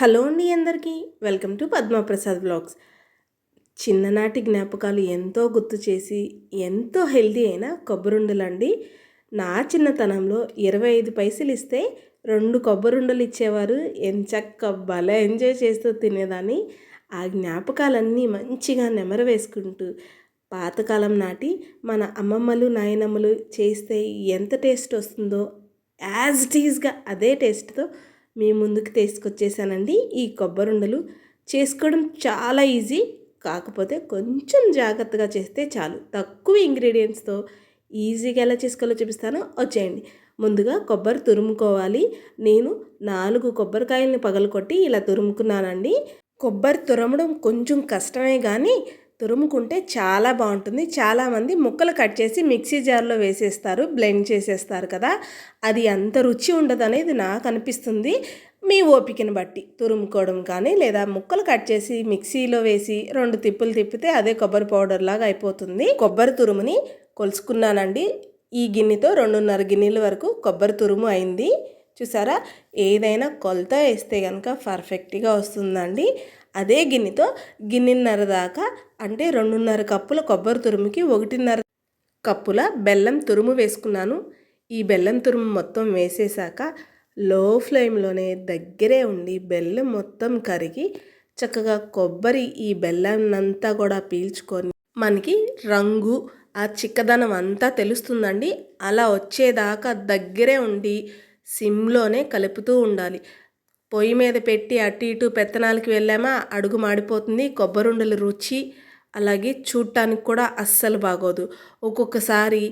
Hello అండి అందరికీ. Welcome to Padmaprasad blogs. చిన్ననాటి జ్ఞాపకాలు ఎంతో గుర్తు చేసి ఎంతో హెల్దీ అయిన కొబ్బరుండలండి. నా చిన్నతనంలో ఇరవై ఐదు పైసలు ఇస్తే రెండు కొబ్బరుండలు ఇచ్చేవారు. ఎంచక్క భలే ఎంజాయ్ చేస్తూ తినేదాన్ని. ఆ జ్ఞాపకాలన్నీ మంచిగా నెమర వేసుకుంటూ పాతకాలం నాటి మన అమ్మమ్మలు నాయనమ్మలు చేస్తే ఎంత టేస్ట్ వస్తుందో యాజ్ ఇట్ ఈజ్గా అదే టేస్ట్తో మీ ముందుకు తీసుకొచ్చేసానండి. ఈ కొబ్బరుండలు చేసుకోవడం చాలా ఈజీ. కాకపోతే కొంచెం జాగ్రత్తగా చేస్తే చాలు. తక్కువ ఇంగ్రీడియంట్స్తో ఈజీగా ఎలా చేసుకోవాలో చూపిస్తాను. వచ్చేయండి. ముందుగా కొబ్బరి తురుముకోవాలి. నేను నాలుగు కొబ్బరికాయలని పగలకొట్టి ఇలా తురుముకున్నానండి. కొబ్బరి తురమడం కొంచెం కష్టమే కానీ తురుముకుంటే చాలా బాగుంటుంది. చాలామంది ముక్కలు కట్ చేసి మిక్సీ జార్లో వేసేస్తారు బ్లెండ్ చేసేస్తారు కదా. అది అంత రుచి ఉండదు అనేది నాకు అనిపిస్తుంది. మీ ఓపికని బట్టి తురుముకోవడం కానీ లేదా ముక్కలు కట్ చేసి మిక్సీలో వేసి రెండు తిప్పులు తిప్పితే అదే కొబ్బరి పౌడర్ లాగా అయిపోతుంది. కొబ్బరి తురుముని కొలుసుకున్నానండి. ఈ గిన్నెతో రెండున్నర గిన్నెల వరకు కొబ్బరి తురుము అయింది. చూసారా? ఏదైనా కొలత వేస్తే కనుక పర్ఫెక్ట్గా వస్తుందండి. అదే గిన్నెతో గిన్నెన్నర దాకా అంటే రెండున్నర కప్పుల కొబ్బరి తురుముకి ఒకటిన్నర కప్పుల బెల్లం తురుము వేసుకున్నాను. ఈ బెల్లం తురుము మొత్తం వేసేసాక లో ఫ్లేమ్లోనే దగ్గరే ఉండి బెల్లం మొత్తం కరిగి చక్కగా కొబ్బరి ఈ బెల్లంనంతా కూడా పీల్చుకొని మనకి రంగు ఆ చిక్కదనం అంతా తెలుస్తుందండి. అలా వచ్చేదాకా దగ్గరే ఉండి సిమ్లోనే కలుపుతూ ఉండాలి. పొయ్యి మీద పెట్టి అటు ఇటు పెత్తనాలకి వెళ్ళామా? అడుగు మాడిపోతుంది. కొబ్బరుండల రుచి అలాగే చూడటానికి కూడా అస్సలు బాగోదు. ఒక్కొక్కసారి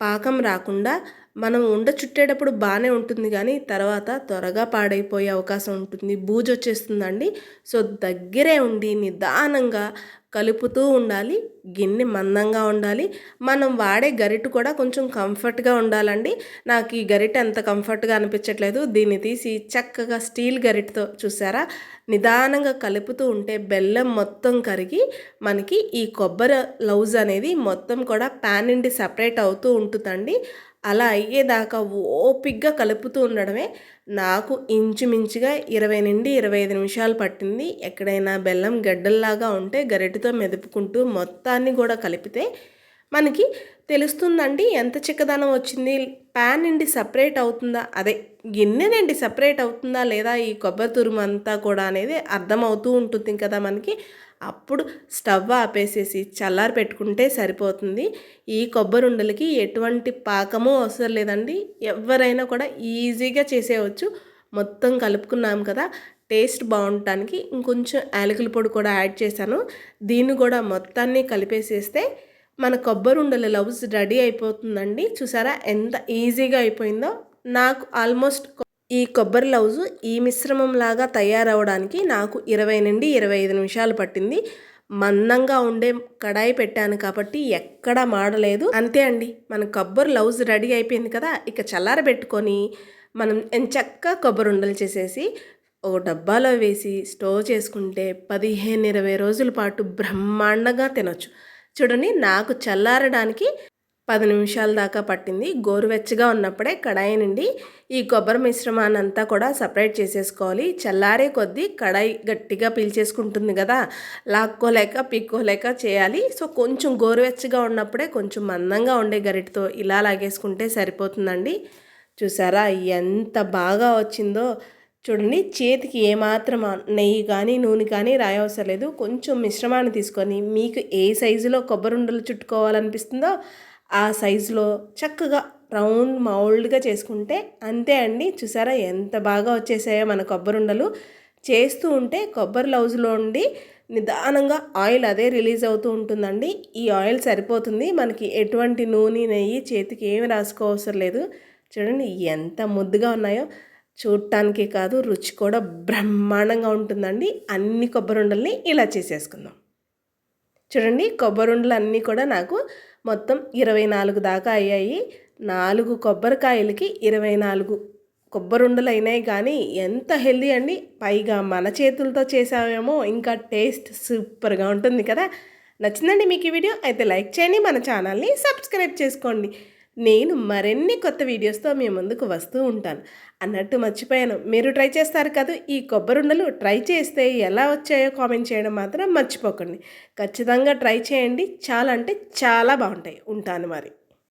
పాకం రాకుండా మనం ఉండ చుట్టేటప్పుడు బాగానే ఉంటుంది కానీ తర్వాత త్వరగా పాడైపోయే అవకాశం ఉంటుంది. బూజు వచ్చేస్తుందండి. సో దగ్గరే ఉండి నిదానంగా కలుపుతూ ఉండాలి గిన్నె మందంగా ఉండాలి. మనం వాడే గరిట కూడా కొంచెం కంఫర్ట్గా ఉండాలండి. నాకు ఈ గరిట అంత కంఫర్ట్గా అనిపించట్లేదు. దీన్ని తీసి చక్కగా స్టీల్ గరిటతో చూసారా? నిదానంగా కలుపుతూ ఉంటే బెల్లం మొత్తం కరిగి మనకి ఈ కొబ్బరి లౌజ్ అనేది మొత్తం కూడా ప్యాన్ నుండి సపరేట్ అవుతూ ఉంటుందండి. అలా అయ్యేదాకా ఓపిగ్గా కలుపుతూ ఉండడమే నాకు ఇంచుమించుగా ఇరవై నుండి ఇరవై ఐదు నిమిషాలు పట్టింది. ఎక్కడైనా బెల్లం గడ్డల్లాగా ఉంటే గరిటెతో మెదుపుకుంటూ మొత్తాన్ని కూడా కలిపితే మనకి తెలుస్తుందండి ఎంత చిక్కదనం వచ్చింది? ప్యాన్ నుండి సపరేట్ అవుతుందా? అదే గిన్నె నుండి సపరేట్ అవుతుందా లేదా? ఈ కొబ్బరి తురుము అంతా కూడా అనేది అర్థమవుతూ ఉంటుంది కదా మనకి. అప్పుడు స్టవ్ ఆపేసేసి చల్లారి పెట్టుకుంటే సరిపోతుంది. ఈ కొబ్బరి ఉండలకి ఎటువంటి పాకము అవసరం లేదండి. ఎవరైనా కూడా ఈజీగా చేసేయవచ్చు మొత్తం కలుపుకున్నాం కదా టేస్ట్ బాగుండటానికి ఇంకొంచెం యాలకుల పొడి కూడా యాడ్ చేశాను. దీన్ని కూడా మొత్తాన్ని కలిపేసేస్తే మన కొబ్బరి ఉండల లవ్స్ రెడీ అయిపోతుందండి. చూసారా ఎంత ఈజీగా అయిపోయిందో. నాకు ఆల్మోస్ట్ ఈ కొబ్బరి లవ్స్ ఈ మిశ్రమం లాగా తయారవడానికి నాకు ఇరవై నుండి ఇరవై ఐదు నిమిషాలు పట్టింది. మందంగా ఉండే కడాయి పెట్టాను కాబట్టి ఎక్కడా మాడలేదు. అంతే అండి మన కొబ్బరి లవ్స్ రెడీ అయిపోయింది కదా. ఇక చల్లారబెట్టుకొని మనం ఎంచక్క కొబ్బరి ఉండలు చేసేసి ఒక డబ్బాలో వేసి స్టోర్ చేసుకుంటే పదిహేను ఇరవై రోజుల పాటు బ్రహ్మాండంగా తినొచ్చు. చూడండి నాకు చల్లారడానికి పది నిమిషాల దాకా పట్టింది. గోరువెచ్చగా ఉన్నప్పుడే కడాయి నుండి ఈ కొబ్బరి మిశ్రమాన్ని అంతా కూడా సపరేట్ చేసేసుకోవాలి. చల్లారే కొద్దీ కడాయి గట్టిగా పీల్చేసుకుంటుంది కదా. లాక్కోలేక పీక్కోలేక చేయాలి. సో కొంచెం గోరువెచ్చగా ఉన్నప్పుడే కొంచెం మందంగా ఉండే గరిటతో ఇలా లాగేసుకుంటే సరిపోతుందండి. చూసారా? ఎంత బాగా వచ్చిందో. చూడండి చేతికి ఏమాత్రం నెయ్యి కానీ నూనె కానీ రాయవసరం లేదు. కొంచెం మిశ్రమాన్ని తీసుకొని మీకు ఏ సైజులో కొబ్బరి ఉండలు చుట్టుకోవాలనిపిస్తుందో ఆ సైజులో చక్కగా రౌండ్ మౌల్డ్గా చేసుకుంటే అంతే అండి. చూసారా ఎంత బాగా వచ్చేసాయో మన కొబ్బరి ఉండలు. చేస్తూ ఉంటే కొబ్బరి లౌజ్లో ఉండి నిదానంగా ఆయిల్ అదే రిలీజ్ అవుతూ ఉంటుందండి. ఈ ఆయిల్ సరిపోతుంది. మనకి ఎటువంటి నూనె నెయ్యి చేతికి ఏమి రాసుకోవసరం లేదు. చూడండి ఎంత ముద్దుగా ఉన్నాయో. చూడటానికి కాదు రుచి కూడా బ్రహ్మాండంగా ఉంటుందండి. అన్ని కొబ్బరుండల్ని ఇలా చేసేసుకుందాం. చూడండి కొబ్బరుండలు అన్నీ కూడా నాకు మొత్తం ఇరవై నాలుగు దాకా అయ్యాయి. నాలుగు కొబ్బరికాయలకి ఇరవై నాలుగు కొబ్బరుండలు అయినాయి కానీ ఎంత హెల్దీ అండి. పైగా మన చేతులతో చేసామేమో ఇంకా టేస్ట్ సూపర్గా ఉంటుంది కదా. నచ్చిందండి మీకు ఈ వీడియో? అయితే లైక్ చేయండి మన ఛానల్ని సబ్స్క్రైబ్ చేసుకోండి. నేను మరిన్ని కొత్త వీడియోస్తో మీ ముందుకు వస్తూ ఉంటాను. అన్నట్టు మర్చిపోయాను. మీరు ట్రై చేస్తారు కదా ఈ కొబ్బరుండలు ట్రై చేస్తే ఎలా వచ్చాయో కామెంట్ చేయడం మాత్రం మర్చిపోకండి. ఖచ్చితంగా ట్రై చేయండి. చాలా అంటే చాలా బాగుంటాయి. ఉంటాను మరి.